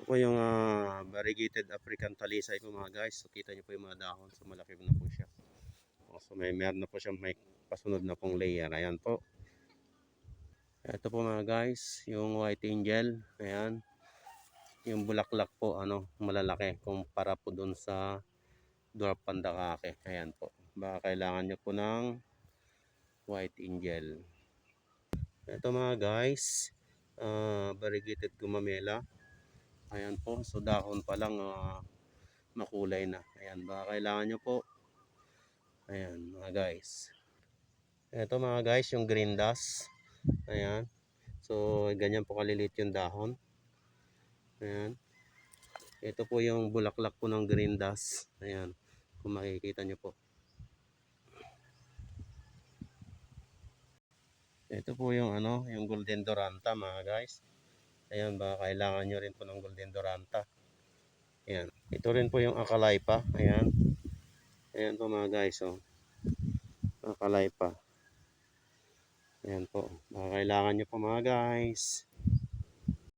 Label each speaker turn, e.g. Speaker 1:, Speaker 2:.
Speaker 1: Ito po yung ah, variegated African talisay po mga guys. So kita niyo po yung mga dahon. So malaki na po siya. O, So may meron na po siya may pasunod na pong layer. Ayan po. Ito po mga guys, yung white angel. Ayan. Yung bulaklak po, ano, malalaki. Kumpara po dun sa dwarf pandakake. Ayan po. Baka kailangan nyo po ng white angel. Ito mga guys, ah, variegated gumamela. Ayan po, so dahon pa lang ah, makulay na. Ayan, baka kailangan nyo po. Ayan mga guys. Ito mga guys, yung green dust. Ayan. So, ganyan po kalilit yung dahon. Ayan. Ito po yung bulaklak po ng green dust. Ayan. Kung makikita nyo po. Ito po yung ano, yung golden doranta mga guys. Ayan, baka kailangan nyo rin po ng golden doranta. Ayan. Ito rin po yung akalaipa. Ayan. Ayan po mga guys, oh. Akalaipa. Ayan po. Baka kailangan nyo po mga guys.